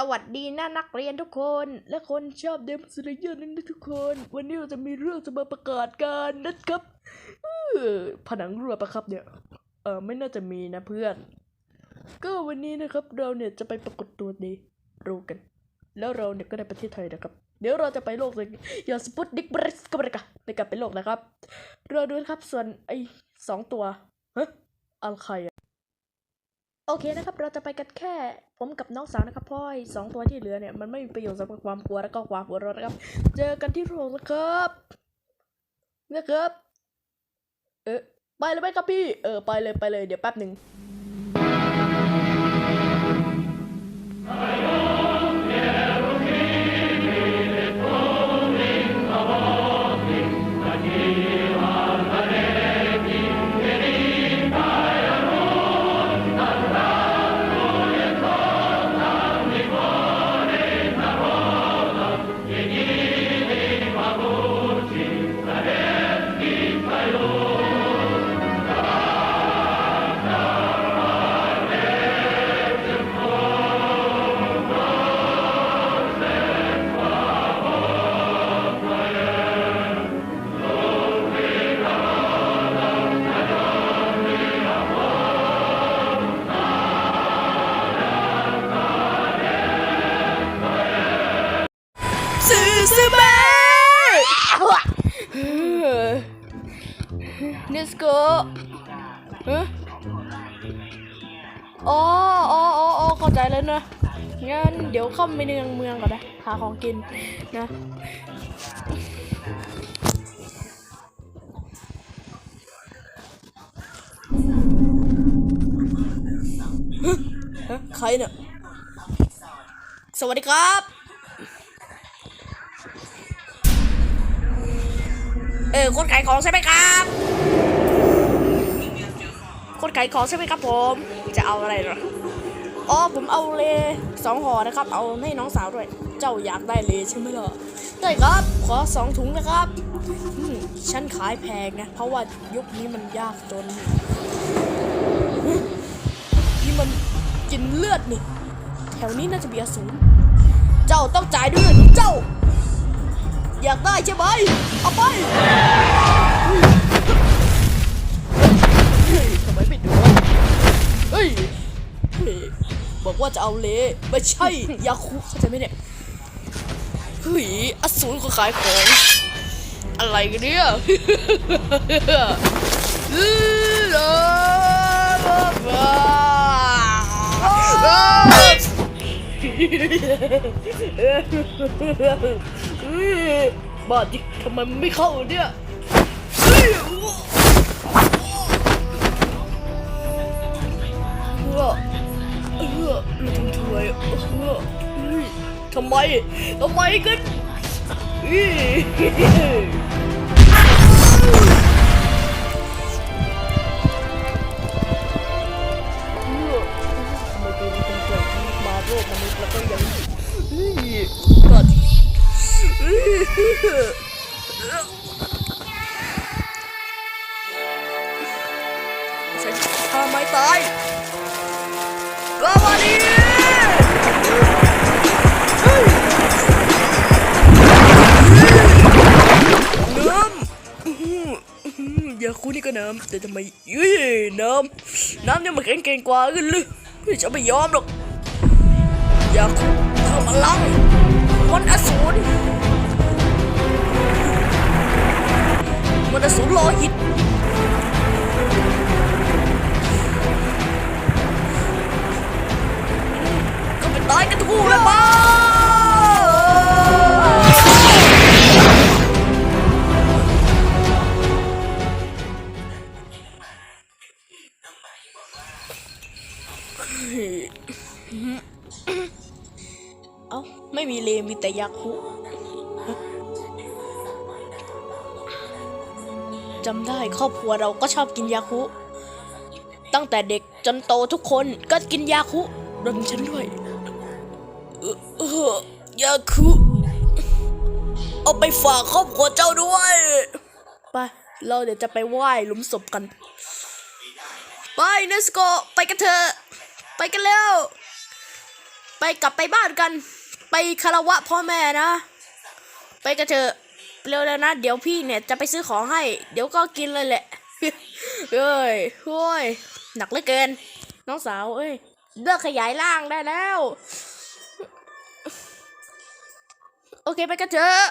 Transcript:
สวัสดีนะนักเรียนทุกคน และคนชอบเดมอนสเลเยอร์นั่นะทุกคน วันนี้เราจะมีเรื่องจะมาประกาศกันนะครับผนังรั่วปะครับเนี่ยเออไม่น่าจะมีนะเพื่อน ก็วันนี้นะครับเราเนี่ยจะไปปรากฏตัวในโรงกัน แล้วเราเนี่ยก็ในประเทศไทยนะครับ เดี๋ยวเราจะไปโลกเลยอย่าสปุตดิกบริสกับรกะในการไปโลกนะครับเราดูนะครับส่วนไอ้สองตัวฮะอะไรใครอะ โอเคนะครับ เราจะไปกันแค่ผมกับน้องสาวนะครับพ่อยสองตัวที่เหลือเนี่ยมันไม่มีประโยชน์สำหรับความกลัวแล้วก็ความหัวเร้อนนะครับ เจอกันที่โรงนะครับนะครับ เออไปเลยไหมครับพี่ เออไปเลยไปเลยเดี๋ยวแป๊บหนึ่ง เนสโกฮะอ๋ออ๋ออ๋ออ๋อเข้าใจแล้วนะ งั้นเดี๋ยวเข้าไปในเมืองก่อนนะ หาของกินนะฮะใครเนี่ย สวัสดีครับ เออคนขายของใช่ไหมครับ คนขายของใช่ไหมครับผม จะเอาอะไรเหรออ๋อผมเอาเลสองห่อนะครับ เอาให้น้องสาวด้วย เจ้าอยากได้เลใช่ไหมล่ะได้ครับ ขอสองถุงนะครับฉันขายแพงนะ เพราะว่ายุคนี้มันยากจน นี่มันกินเลือดนี่ แถวนี้น่าจะมีอสูรเจ้าต้องจ่ายด้วยเงินของเจ้า อยากได้ใช่ไหมเอาไป บอกว่าจะเอาเละไม่ใช่ยาคุเข้าใจไหมเนี่ยเฮ้ยอสูรก็ขายของอะไรกันเนี่ยอื้อบาดจิทำไมมันไม่เข้าเนี่ยเฮ้ยเออเอ อเราทำถวยเออทำไม ทำไมกันเฮ้ยเออทำไมตัวนี้เป็นเกิดมาโลกมนุ อย่าคุณนี่ก็น้ำแต่ทำไมเอ้ยน้ำน้ำเนี่ยมันแข็งเก่งกว่ากันเลยเฮ้ยฉันไม่ยอมหรอกอย่าคูเพิ่มพลังมันอสูรมันอสูรโลหิต ม่มีเลมีแต่ยาคุจำได้ครอบครัวเราก็ชอบกินยาคุ ตั้งแต่เด็กจนโตทุกคนก็กินยาคุรวมฉันด้วยเออเออยาคุ เอาไปฝากครอบครัวเจ้าด้วยไปเราเดี๋ยวจะไปไหว้หลุมศพกัน ไปเนสโก ไปกันเถอะ ไปกันแล้วไปกลับไปบ้านกัน ไปคารวะพ่อแม่นะ ไปกันเถอะเร็วๆนะ เดี๋ยวพี่เนี่ยจะไปซื้อของให้ เดี๋ยวก็กินเลยแหละเอ้ยโอ้ยหนักเหลือเกิน น้องสาว เอ้ยเลิกขยายร่างได้แล้ว โอเคไปกันเถอะ